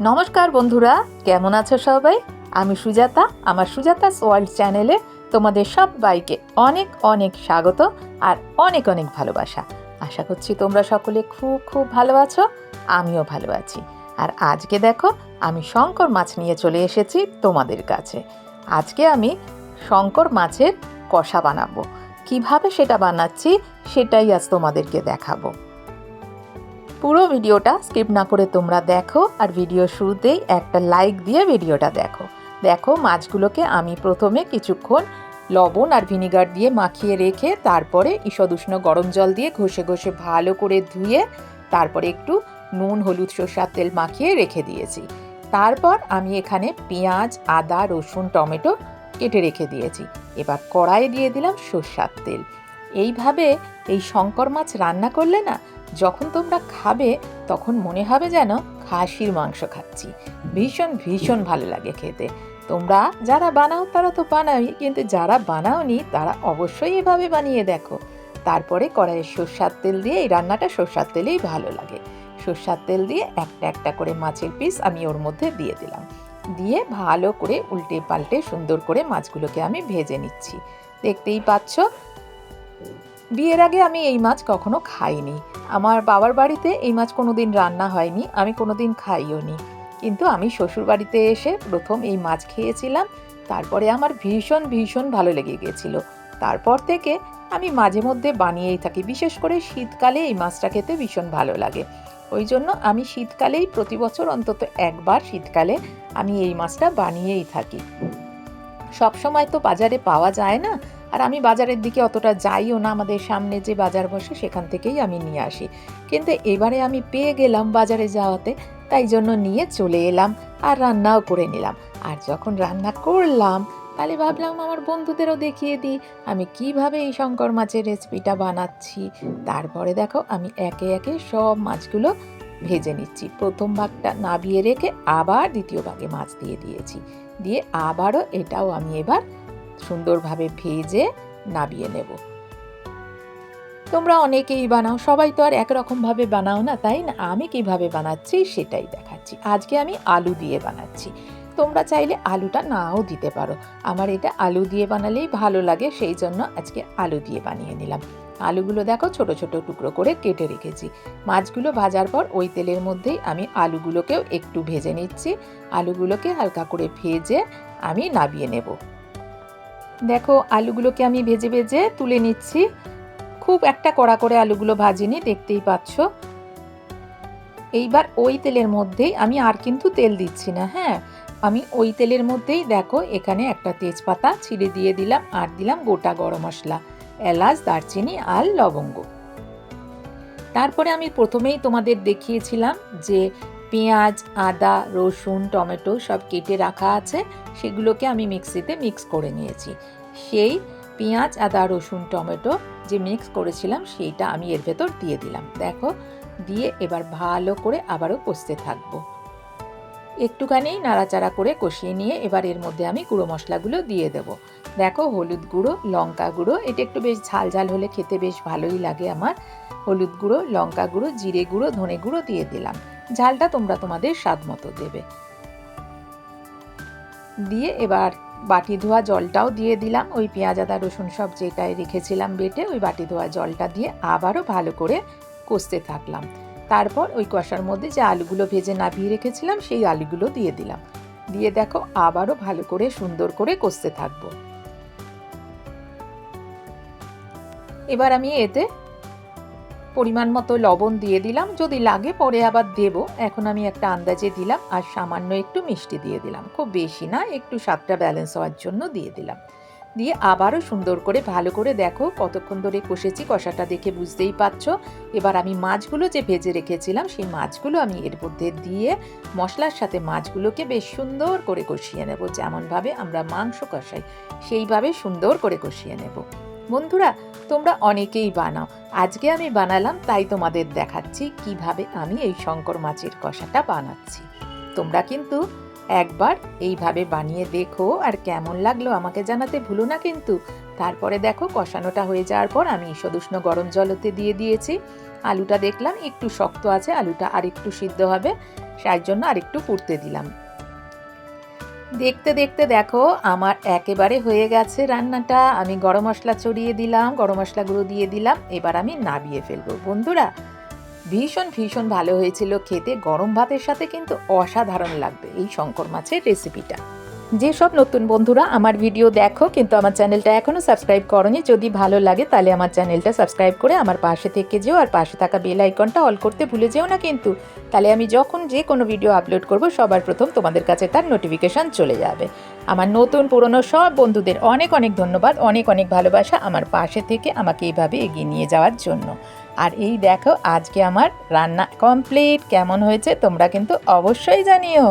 নমস্কার বন্ধুরা, কেমন আছো সবাই? আমি সুজাতা, আমার সুজাতাস ওয়ার্ল্ড চ্যানেলে তোমাদের সবাইকে অনেক অনেক স্বাগত আর অনেক অনেক ভালোবাসা। আশা করছি তোমরা সকলে খুব খুব ভালো আছো, আমিও ভালো আছি। আর আজকে দেখো, আমি শঙ্কর মাছ নিয়ে চলে এসেছি তোমাদের কাছে। আজকে আমি শঙ্কর মাছের কষা বানাবো। কীভাবে সেটা বানাচ্ছি, সেটাই আজ তোমাদেরকে দেখাবো। পুরো ভিডিওটা স্কিপ না করে তোমরা দেখো আর ভিডিও শুরুতেই একটা লাইক দিয়ে ভিডিওটা দেখো। দেখো মাছগুলোকে আমি প্রথমে কিছুক্ষণ লবণ আর ভিনিগার দিয়ে মাখিয়ে রেখে তারপরে ঈষদ উষ্ণ গরম জল দিয়ে ঘষে ঘষে ভালো করে ধুয়ে তারপরে একটু নুন, হলুদ, সর্ষার তেল মাখিয়ে রেখে দিয়েছি। তারপর আমি এখানে পেঁয়াজ, আদা, রসুন, টমেটো কেটে রেখে দিয়েছি। এবার কড়াইয়ে দিয়ে দিলাম সর্ষার তেল। এইভাবে এই শঙ্কর মাছ রান্না করলে না যখন তোমরা খাবে, তখন মনে হবে যেন খাসির মাংস খাচ্ছি। ভীষণ ভীষণ ভালো লাগে খেতে। তোমরা যারা বানাও, তারা তো বানাওই কিন্তু যারা বানাওনি, তারা অবশ্যই এভাবে বানিয়ে দেখো। তারপরে কড়াইয়ে সর্ষার তেল দিয়ে এই রান্নাটা, সর্ষার তেলেই ভালো লাগে। সর্ষার তেল দিয়ে একটা একটা করে মাছের পিস আমি ওর মধ্যে দিয়ে দিলাম। দিয়ে ভালো করে উল্টে পাল্টে সুন্দর করে মাছগুলোকে আমি ভেজে নিচ্ছি। দেখতেই পাচ্ছ? বিয়ের আগে আমি এই মাছ কখনো খাইনি। আমার বাবার বাড়িতে এই মাছ কোনোদিন রান্না হয়নি, আমি কোনোদিন খাইও নি। কিন্তু আমি শ্বশুর বাড়িতে এসে প্রথম এই মাছ খেয়েছিলাম, তারপরে আমার ভীষণ ভীষণ ভালো লেগে গেছিল। তারপর থেকে আমি মাঝে মধ্যে বানিয়েই থাকি, বিশেষ করে শীতকালে এই মাছটা খেতে ভীষণ ভালো লাগে। ওই জন্য আমি শীতকালেই প্রতি বছর অন্তত একবার শীতকালে আমি এই মাছটা বানিয়েই থাকি। সব সময় তো বাজারে পাওয়া যায় না আর আমি বাজারের দিকে অতটা যাইও না, আমাদের সামনে যে বাজার বসে সেখান থেকেই আমি নিয়ে আসি। কিন্তু এবারে আমি পেয়ে গেলাম বাজারে যাওয়াতে, তাই জন্য নিয়ে চলে এলাম আর রান্নাও করে নিলাম। আর যখন রান্না করলাম, তাহলে ভাবলাম আমার বন্ধুদেরও দেখিয়ে দিই, আমি কীভাবে এই শঙ্কর মাছের রেসিপিটা বানাচ্ছি। তারপরে দেখো, আমি একে একে সব মাছগুলো ভেজে নিচ্ছি। প্রথম ভাগটা নাবিয়ে রেখে আবার দ্বিতীয় ভাগে মাছ দিয়ে দিয়েছি। দিয়ে আবারও এটাও আমি এবার সুন্দরভাবে ভেজে নাবিয়ে নেব। তোমরা অনেকেই বানাও, সবাই তো আর একরকমভাবে বানাও না, তাই না? আমি কীভাবে বানাচ্ছি সেটাই দেখাচ্ছি। আজকে আমি আলু দিয়ে বানাচ্ছি। তোমরা চাইলে আলুটা নাও দিতে পারো। আমার এটা আলু দিয়ে বানালেই ভালো লাগে, সেই জন্য আজকে আলু দিয়ে বানিয়ে নিলাম। আলুগুলো দেখো ছোট ছোট টুকরো করে কেটে রেখেছি। মাছগুলো ভাজার পর ওই তেলের মধ্যেই আমি আলুগুলোকেও একটু ভেজে নিচ্ছি। আলুগুলোকে হালকা করে ভেজে আমি নাবিয়ে নেব। দেখো, আলুগুলোকে আমি ভেজে ভেজে তুলে নিচ্ছি। খুব একটা কড়া করে আলুগুলো ভাজিনি, দেখতেই পাচ্ছ। এইবার ওই তেলের মধ্যেই আমি আর কিন্তু তেল দিচ্ছি না হ্যাঁ? আমি ওই তেলের মধ্যেই দেখো, এখানে একটা তেজপাতা ছিঁড়ে দিয়ে দিলাম, আর দিলাম গোটা গরম মশলা, এলাচ, দারচিনি আর লবঙ্গ। তারপরে আমি প্রথমেই তোমাদের দেখিয়েছিলাম যে পেঁয়াজ, আদা, রসুন, টমেটো সব কেটে রাখা আছে। সেগুলোকে আমি মিক্সিতে মিক্স করে নিয়েছি। সেই পেঁয়াজ, আদা, রসুন, টমেটো যে মিক্স করেছিলাম, সেইটা আমি এর ভেতর দিয়ে দিলাম। দেখো, দিয়ে এবার ভালো করে আবারও কষতে থাকব। একটুখানি নাড়াচাড়া করে কষিয়ে নিয়ে এবার এর মধ্যে আমি গুঁড়ো মশলাগুলো দিয়ে দেব। দেখো, হলুদ গুঁড়ো, লঙ্কা গুঁড়ো, এটা একটু বেশ ঝাল ঝাল হলে খেতে বেশ ভালোই লাগে আমার। হলুদ গুঁড়ো, লঙ্কা গুঁড়ো, জিরে গুঁড়ো, ধনে গুঁড়ো দিয়ে দিলাম। ঝালটা তোমরা তোমাদের স্বাদ মতো দেবে। দিয়ে এবার বাটি ধোয়া জলটাও দিয়ে দিলাম। ওই পেঁয়াজ, আদা, রসুন সব যেটায় রেখেছিলাম বেটে, ওই বাটি ধোয়া জলটা দিয়ে আবারও ভালো করে কষতে থাকলাম। তারপর ওই কষার মধ্যে যে আলুগুলো ভেজে নাবিয়ে রেখেছিলাম, সেই আলুগুলো দিয়ে দিলাম। দিয়ে দেখো, আবারও ভালো করে সুন্দর করে কষতে থাকব। এবার আমি এতে পরিমাণ মতো লবণ দিয়ে দিলাম। যদি লাগে পরে আবার দেব। এখন আমি একটা আন্দাজে দিলাম আর সামান্য একটু মিষ্টি দিয়ে দিলাম। খুব বেশি না, একটু স্বাদটা ব্যালেন্স হওয়ার জন্য দিয়ে দিলাম। দিয়ে আবারও সুন্দর করে ভালো করে দেখো কতক্ষণ ধরে কষেছি, কষাটা দেখে বুঝতেই পারছ। এবার আমি মাছগুলো যে ভেজে রেখেছিলাম, সেই মাছগুলো আমি এর মধ্যে দিয়ে মশলার সাথে মাছগুলোকে বেশ সুন্দর করে কষিয়ে নেব। যেমনভাবে আমরা মাংস কষাই, সেইভাবে সুন্দর করে কষিয়ে নেব। বন্ধুরা, তোমরা অনেকেই বানাও। আজকে আমি বানালাম, তাই তোমাদের দেখাচ্ছি কীভাবে আমি এই শঙ্কর মাছের কষাটা বানাচ্ছি। তোমরা কিন্তু একবার এইভাবে বানিয়ে দেখো আর কেমন লাগল আমাকে জানাতে ভুলো না কিন্তু। তারপরে দেখো কষানোটা হয়ে যাওয়ার পর আমি ঈষদুষ্ণ গরম জলতে দিয়ে দিয়েছি। আলুটা দেখলাম একটু শক্ত আছে, আলুটা আর একটু সিদ্ধ হবে, তার জন্য আরেকটু ফুটতে দিলাম। দেখতে দেখতে দেখো আমার একেবারে হয়ে গেছে রান্নাটা। আমি গরম মশলা ছড়িয়ে দিলাম, গরম মশলা গুঁড়ো দিয়ে দিলাম, এবার আমি নাবিয়ে ফেলব। বন্ধুরা ভীষণ ভীষণ ভালো হয়েছিল খেতে। গরম ভাতের সাথে কিন্তু অসাধারণ লাগবে এই শঙ্কর মাছের রেসিপিটা যেসব নতুন বন্ধুরা আমার ভিডিও দেখো, কিন্তু আমার চ্যানেলটা এখনও সাবস্ক্রাইব করনি, যদি ভালো লাগে তাহলে আমার চ্যানেলটা সাবস্ক্রাইব করে আমার পাশে থেকে যেও আর পাশে থাকা বেল আইকনটা অল করতে ভুলে যেও না কিন্তু। তাহলে আমি যখন যে কোনো ভিডিও আপলোড করব, সবার প্রথম তোমাদের কাছে তার নোটিফিকেশান চলে যাবে। আমার নতুন, পুরনো সব বন্ধুদের অনেক অনেক ধন্যবাদ, অনেক অনেক ভালোবাসা আমার পাশে থেকে আমাকে এইভাবে এগিয়ে নিয়ে যাওয়ার জন্য। আর এই দেখো আজকে আমার রান্না কমপ্লিট কেমন হয়েছে তোমরা কিন্তু অবশ্যই জানিও।